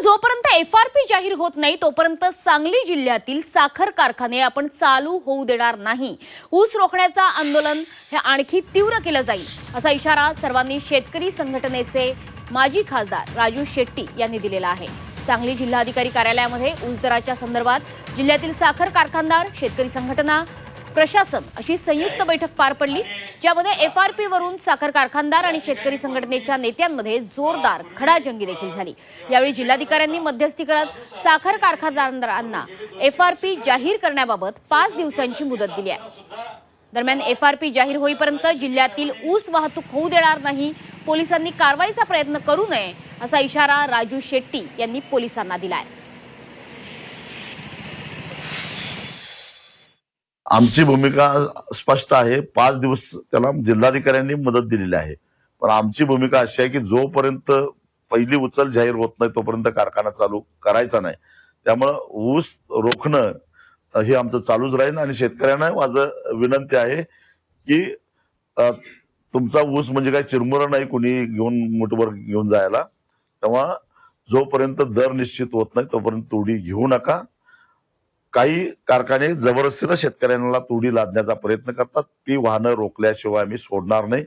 तर जोपर्यंत F R P जाहीर होत नाही तोपर्यंत सांगली जिल्ह्यातील साखर कारखाने आपण चालू होऊ देणार नाही. ऊस रोखण्याचा आंदोलन हे आणखी तीव्र केलं जाईल असा इशारा सर्वांनी शेतकरी संघटनेचे माजी खासदार राजू शेट्टी यांनी दिलेला आहे. सांगली जिल्हाधिकारी कार्यालयामध्ये ऊस दराच्या संदर्भात जिल्ह्यातील साखर कारखानदार शेतकरी संघटना प्रशासन अशी संयुक्त बैठक पार पडली ज्यामध्ये एफ आर पी वरून साखर कारखानदार आणि शेतकरी संघटनेच्या नेत्यांमध्ये जोरदार खडाजंगी देखील झाली. यावेळी जिल्हाधिकाऱ्यांनी मध्यस्थी करत साखर कारखानदारांना एफ आर पी जाहीर करण्याबाबत पाच दिवसांची मुदत दिली आहे. दरम्यान एफ आर पी जाहीर होईपर्यंत जिल्ह्यातील ऊस वाहतूक होऊ देणार नाही पोलिसांनी कारवाईचा प्रयत्न करू नये असा इशारा राजू शेट्टी यांनी पोलिसांना दिला आहे आमची भूमिका स्पष्ट आहे. पाच दिवस त्याला जिल्हाधिकाऱ्यांनी मदत दिलेली आहे. पण आमची भूमिका अशी आहे की जोपर्यंत पहिली उचल जाहीर होत नाही तोपर्यंत कारखाना चालू करायचा नाही. त्यामुळं ऊस रोखणं हे आमचं चालूच राहील आणि शेतकऱ्यांना माझं विनंती आहे की तुमचा ऊस म्हणजे काय चिरमुरा नाही कुणी घेऊन मुठभर घेऊन जायला. तेव्हा जोपर्यंत दर निश्चित होत नाही तोपर्यंत तोडी घेऊ नका. काही कारखाने जबरदस्तीनं शेतकऱ्यांना तोडी लादण्याचा प्रयत्न करतात. ती वाहनं रोखल्याशिवाय आम्ही सोडणार नाही.